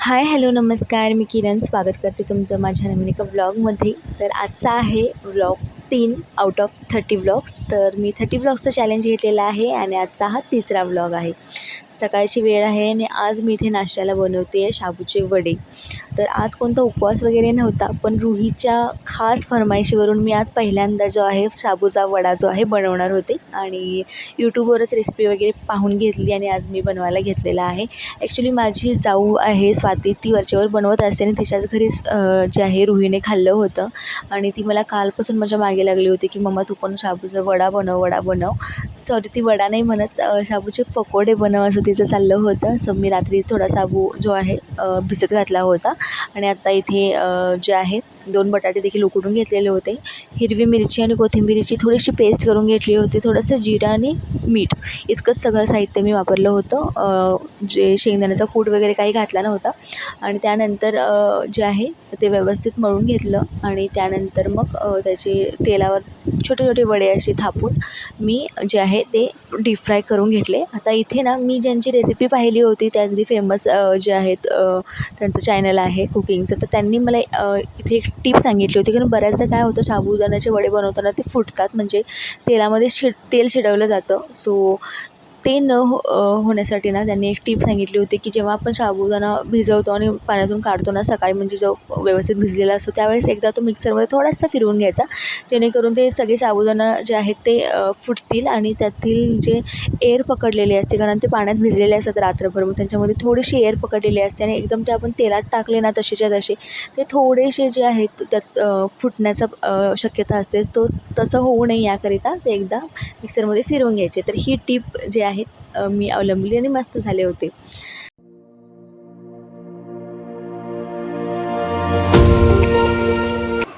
Hi hello नमस्कार. मी किरण. स्वागत करते तुमचं माझ्या नवीन एका ब्लॉगमध्ये. तर आजचा आहे ब्लॉग तीन आउट ऑफ थर्टी ब्लॉग्स तर मी थर्टी व्लॉग्सचं चॅलेंज घेतलेला आहे आणि आजचा हा तिसरा ब्लॉग आहे. सकाळची वेळ आहे आणि आज मी इथे नाश्त्याला बनवते आहे शाबूचे वडे. तर आज कोणता उपवास वगैरे नव्हता पण रुहीच्या खास फरमाईशीवरून मी आज पहिल्यांदा जो आहे शाबूचा वडा जो आहे बनवणार होते. आणि यूट्यूबवरच रेसिपी वगैरे पाहून घेतली आणि आज मी बनवायला घेतलेला आहे. ॲक्च्युली माझी जाऊ आहे स्वाती ती वरच्यावर बनवत असते आणि तिच्याच घरीच जे आहे रुहीने खाल्लं होतं. आणि ती मला कालपासून माझ्या मागे लागली होती की मम्मा तू पण शाबूचा वडा बनव वडा बनव. सॉरी ती वडा नाही म्हणत. शाबूचे पकोडे बनव असं तिचं चाललं होतं. सो मी रात्री थोडा शाबू जो आहे भिजत घातला होता. आणि आत्ता इथे जे आहे दोन बटाटे देखील उकडून घेतलेले होते. हिरवी मिरची आणि कोथिंबिरीची थोडीशी पेस्ट करून घेतली होती. थोडंसं जिरं आणि मीठ. इतकंच सगळं साहित्य मी वापरलं होतं. जे शेंगदाण्याचा कूट वगैरे काही घातला नव्हता. आणि त्यानंतर जे आहे ते व्यवस्थित मळून घेतलं. आणि त्यानंतर मग त्याचे तेलावर छोटे छोटे वडे असे थापून मी जे आहे ते डीप फ्राय करून घेतले. आता इथे ना मी ज्यांची रेसिपी पाहिली होती त्या अगदी फेमस जे आहेत त्यांचं चॅनल आहे कुकिंगचं तर त्यांनी मला इथे एक टीप सांगितली होती कारण बऱ्याचदा काय होतं साबुदाण्याचे वडे बनवताना ते फुटतात. म्हणजे तेलामध्ये शिड तेल शिडवलं जातं. सो ते न हो होण्यासाठी ना त्यांनी एक टीप सांगितली होती की जेव्हा आपण साबुदाणा भिजवतो आणि पाण्यातून काढतो ना सकाळी म्हणजे जो व्यवस्थित भिजलेला असतो त्यावेळेस एकदा तो मिक्सरमध्ये थोडासा फिरवून घ्यायचा. जेणेकरून ते सगळे साबुदाणा जे आहेत ते फुटतील आणि त्यातील जे एअर पकडलेले असते कारण ते पाण्यात भिजलेले असतात रात्रभर मग त्यांच्यामध्ये थोडीशी एअर पकडलेली असते आणि एकदम ते आपण तेलात टाकले ना तसेच्या तसे ते थोडेसे जे आहेत त्यात फुटण्याचा शक्यता असते. तो तसं होऊ नये याकरिता ते एकदा मिक्सरमध्ये फिरवून घ्यायचे. तर ही टीप जे आहेत. मी अवलंबली आणि मस्त झाले होते.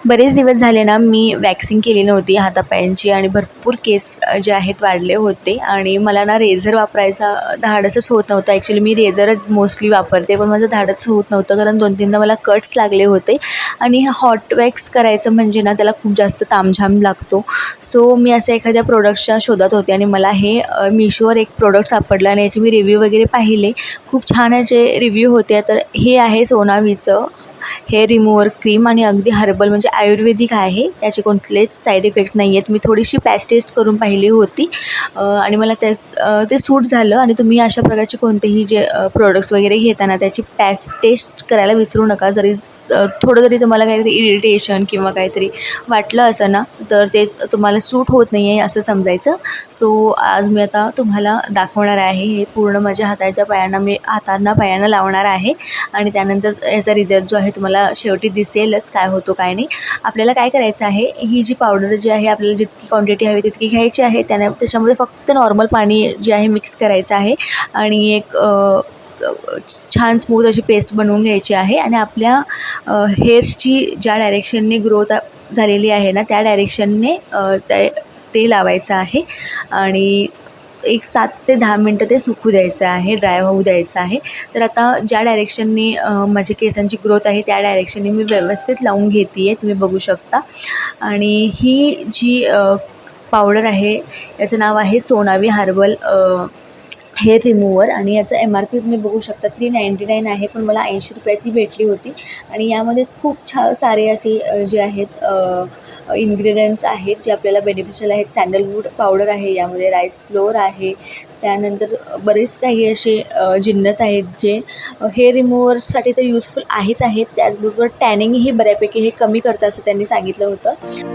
बरेच दिवस झाले ना मी वॅक्सिंग केली नव्हती हातापायांची आणि भरपूर केस जे आहेत वाढले होते. आणि मला ना रेझर वापरायचा धाडसच होत नव्हतं. ॲक्च्युली मी रेझरच मोस्टली वापरते पण माझं धाडस होत नव्हतं कारण दोन तीनदा मला कट्स लागले होते. आणि हॉट वॅक्स करायचं म्हणजे ना त्याला खूप जास्त तामझाम लागतो. सो मी असं एखाद्या प्रोडक्टच्या शोधात होते आणि मला हे मिशोवर एक प्रोडक्ट सापडलं आणि याचे मी रिव्ह्यू वगैरे पाहिले. खूप छान याचे रिव्ह्यू होते. तर हे आहे सोनावीचं. हेअर रिमूव्हर क्रीम आणि अगदी हर्बल म्हणजे आयुर्वेदिक आहे. याचे कोणतेच साईड इफेक्ट नाही आहेत. मी थोडीशी पॅच टेस्ट करून पाहिली होती. आणि मला त्या ते सूट झालं आणि तुम्ही अशा प्रकारचे कोणतेही जे प्रोडक्ट्स वगैरे घेताना त्याची पॅच टेस्ट करायला विसरू नका. जरी थोडं जरी तुम्हाला काहीतरी इरिटेशन किंवा काहीतरी वाटलं असं ना तर ते तुम्हाला सूट होत नाही आहे असं समजायचं. सो आज मी आता तुम्हाला दाखवणार आहे हे पूर्ण माझ्या हाताच्या पायांना मी हातांना पायांना लावणार आहे. आणि त्यानंतर याचा रिझल्ट जो आहे तुम्हाला शेवटी दिसेलच काय होतो काय नाही. आपल्याला काय करायचं आहे ही जी पावडर जी आहे आपल्याला जितकी क्वांटिटी हवी तितकी घ्यायची आहे. त्याने त्याच्यामध्ये फक्त नॉर्मल पाणी जे आहे मिक्स करायचं आहे. आणि एक छान स्मूथ अशी पेस्ट बनवून घ्यायची आहे आणि आपल्या हेअर्सची ज्या डायरेक्शनने ग्रोथ झालेली आहे ना त्या डायरेक्शनने ते ते लावायचं आहे. आणि एक सात ते दहा मिनटं ते सुकू द्यायचं आहे ड्राय होऊ द्यायचं आहे. तर आता ज्या डायरेक्शनने माझ्या केसांची ग्रोथ आहे त्या डायरेक्शनने मी व्यवस्थित लावून घेते आहे तुम्ही बघू शकता. आणि ही जी पावडर आहे याचं नाव आहे सोनावी हार्बल हेअर रिमूवर आणि याचं एम आर पी तुम्ही बघू शकता. थ्री नाईंटी नाईन आहे पण मला ऐंशी रुपयात ही भेटली होती. आणि यामध्ये खूप छा सारे असे जे आहेत इन्ग्रेडियंट्स आहेत जे आपल्याला बेनिफिशियल आहेत. सँडलवूड पावडर आहे यामध्ये राईस फ्लोअर आहे. त्यानंतर बरेच काही असे जिन्नस आहेत जे हेअर रिमूव्हरसाठी तर युजफुल आहेच आहेत. त्याचबरोबर टॅनिंगही बऱ्यापैकी हे कमी करतं असं त्यांनी सांगितलं होतं.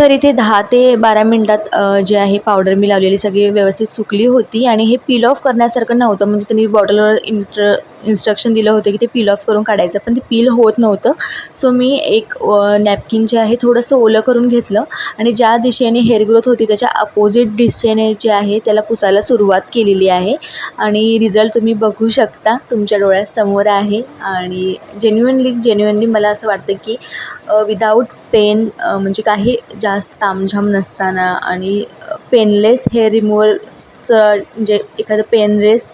तर इथे दहा ते बारा मिनटात जे आहे पावडर मी लावलेली सगळी व्यवस्थित सुकली होती आणि हे पील ऑफ करण्यासारखं नव्हतं. म्हणजे त्यांनी बॉटलवर इंट्र इन्स्ट्रक्शन दिलं होतं की ते पील ऑफ करून काढायचं पण ते पील होत नव्हतं. सो मी एक नॅपकिन जे आहे थोडंसं ओलं करून घेतलं आणि ज्या दिशेने हेअर ग्रोथ होती त्याच्या अपोजिट दिशेने जे आहे त्याला पुसायला सुरुवात केलेली आहे. आणि रिझल्ट तुम्ही बघू शकता तुमच्या डोळ्यासमोर आहे. आणि जेन्युअनली जेन्युअनली मला असं वाटतं की विदाऊट पेन म्हणजे काही जास्त तामझाम नसताना आणि पेनलेस हेअर च म्हणजे एखादं पेनलेस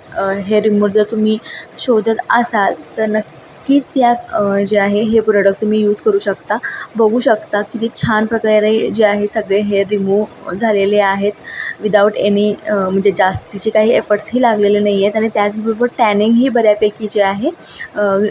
हे रिमूव्हर जर तुम्ही शोधत असाल तर नक्की नक्कीच या जे आहे हे प्रोडक्ट तुम्ही यूज करू शकता. बघू शकता किती छान प्रकारे जे आहे सगळे हेअर रिमूव्ह झालेले आहेत विदाऊट एनी म्हणजे जास्तीचे काही एफर्ट्सही लागलेले नाही आहेत आणि त्याचबरोबर टॅनिंगही बऱ्यापैकी जे आहे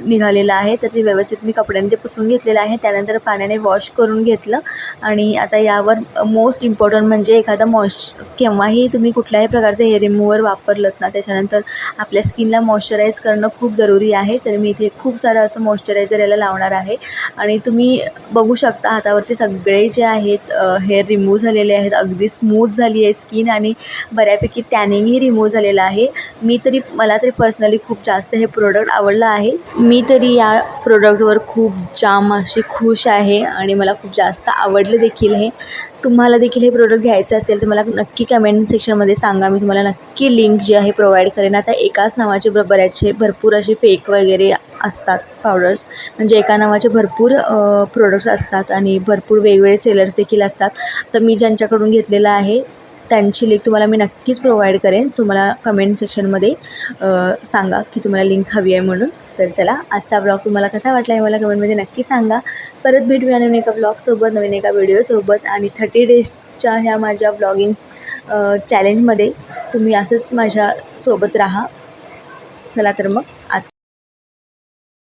निघालेलं आहे. तर ते व्यवस्थित मी कपड्याने ते पुसून घेतलेलं आहे. त्यानंतर पाण्याने वॉश करून घेतलं आणि आता यावर मोस्ट इम्पॉर्टंट म्हणजे एखादा मॉइश केव्हाही तुम्ही कुठल्याही प्रकारचं हेअर रिमूव्हर वापरलं ना त्याच्यानंतर आपल्या स्किनला मॉइश्चराईज करणं खूप जरुरी आहे. तर मी इथे खूप सारं असं मॉइश्चरायझर याला लावणार आहे. आणि तुम्ही बघू शकता हातावरचे सगळे जे आहेत हेअर रिमूव्ह झालेले आहेत. अगदी स्मूथ झाली आहे स्किन आणि बऱ्यापैकी टॅनिंगही रिमूव्ह झालेलं आहे. मी तरी मला तरी पर्सनली खूप जास्त हे प्रोडक्ट आवडलं आहे. मी तरी या प्रोडक्टवर खूप जाम अशी खुश आहे आणि मला खूप जास्त आवडलं देखील हे. तुम्हाला देखील हे प्रोडक्ट घ्यायचं असेल तर मला नक्की कमेंट सेक्शनमध्ये सांगा. मी तुम्हाला नक्की लिंक जी आहे प्रोव्हाइड करेन. आता एकाच नावाचे ब बऱ्याचसे भरपूर असे फेक वगैरे असतात पावडर्स म्हणजे एका नावाचे भरपूर प्रोडक्ट्स असतात आणि भरपूर वेगवेगळे सेलर्स देखील असतात. तर मी ज्यांच्याकडून घेतलेलं आहे त्यांची लिंक तुम्हाला मी नक्कीच प्रोव्हाइड करेन. सो मला कमेंट सेक्शनमध्ये सांगा की तुम्हाला लिंक हवी आहे म्हणून. तर चला आजचा ब्लॉग तुम्हाला कसा वाटला हे मला कमेंटमध्ये नक्की सांगा. परत भेटूया नवीन एका ब्लॉगसोबत नवीन एका व्हिडिओसोबत आणि थर्टी डेजच्या ह्या माझ्या ब्लॉगिंग चॅलेंजमध्ये तुम्ही असंच माझ्या सोबत राहा. चला तर मग आज